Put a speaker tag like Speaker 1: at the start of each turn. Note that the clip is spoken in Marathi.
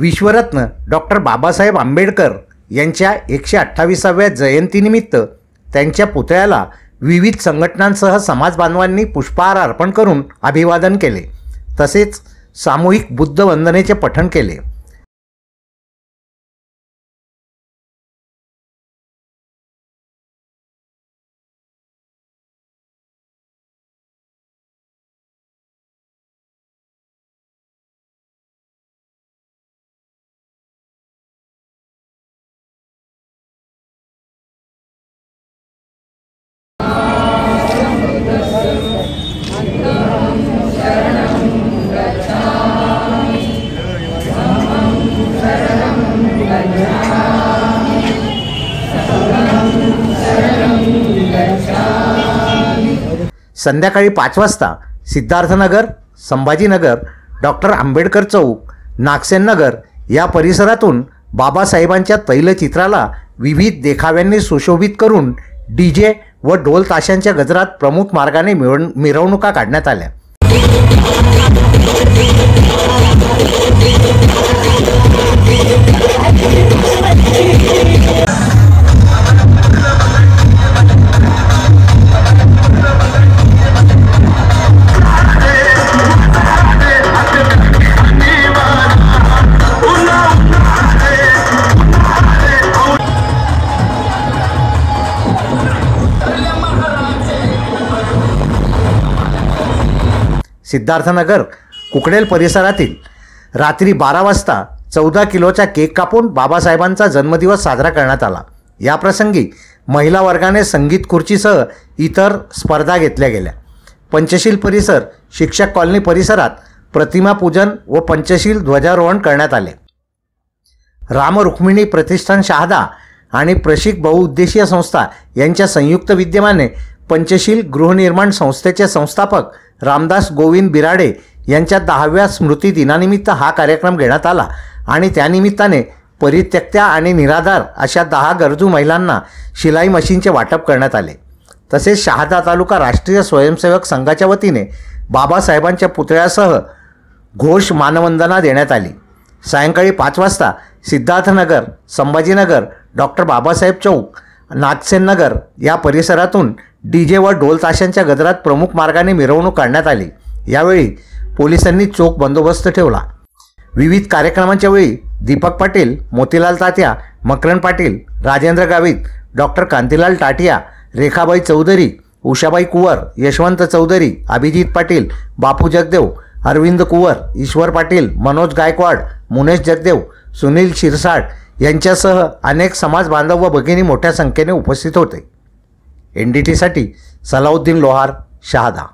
Speaker 1: विश्वरत्न डॉक्टर बाबासाहेब आंबेडकर यांच्या एकशे अठ्ठावीसाव्या जयंतीनिमित्त त्यांच्या पुतळ्याला विविध संघटनांसह समाजबांधवांनी पुष्पहार अर्पण करून अभिवादन केले. तसेच सामूहिक बुद्ध वंदनेचे पठण केले. संध्याकाळी पाच वाजता सिद्धार्थनगर संभाजीनगर डॉक्टर आंबेडकर चौक नागसेन नगर या परिसरातून बाबासाहेबांच्या तैलचित्राला विविध देखाव्यांनी सुशोभित करून डी जे व ढोल ताशांच्या गजरात प्रमुख मार्गाने मिळवण मिरवणुका काढण्यात आल्या. सिद्धार्थनगर कुकडेल परिसरातील रात्री बारा वाजता चौदा किलोचा केक कापून बाबासाहेबांचा जन्मदिवस साजरा करण्यात आला. याप्रसंगी महिला वर्गाने संगीत खुर्चीसह इतर स्पर्धा घेतल्या गेल्या. पंचशील परिसर शिक्षक कॉलनी परिसरात प्रतिमा पूजन व पंचशील ध्वजारोहण करण्यात आले. राम रुक्मिणी प्रतिष्ठान शहादा आणि प्रशिक बहुउद्देशीय संस्था यांच्या संयुक्त विद्यमाने पंचशील गृहनिर्माण संस्थेचे संस्थापक रामदास गोविंद बिराडे यांच्या दहाव्या स्मृती दिनानिमित्त हा कार्यक्रम घेण्यात आला आणि त्यानिमित्ताने परित्यक्त्या आणि निराधार अशा दहा गरजू महिलांना शिलाई मशीनचे वाटप करण्यात आले. तसेच शहादा तालुका राष्ट्रीय स्वयंसेवक संघाच्या वतीने बाबासाहेबांच्या पुतळ्यासह घोष मानवंदना देण्यात आली. सायंकाळी पाच वाजता सिद्धार्थनगर संभाजीनगर डॉक्टर बाबासाहेब चौक नागसेन नगर या परिसरातून डी जे व ढोल ताशांच्या गजरात प्रमुख मार्गाने मिरवणूक काढण्यात आली. यावेळी पोलिसांनी चोख बंदोबस्त ठेवला. विविध कार्यक्रमांच्या वेळी दीपक पाटील मोतीलाल तात्या मकरन पाटील राजेंद्र गावित डॉक्टर कांतीलाल टाटिया रेखाबाई चौधरी उषाबाई कुवर यशवंत चौधरी अभिजित पाटील बापू जगदेव अरविंद कुवर ईश्वर पाटील मनोज गायकवाड मुनेश जगदेव सुनील शिरसाट यांच्यासह अनेक समाज बांधव व भगिनी मोठ्या संख्येने उपस्थित होते. एन डी टीसाठी सलाउद्दीन लोहार शहादा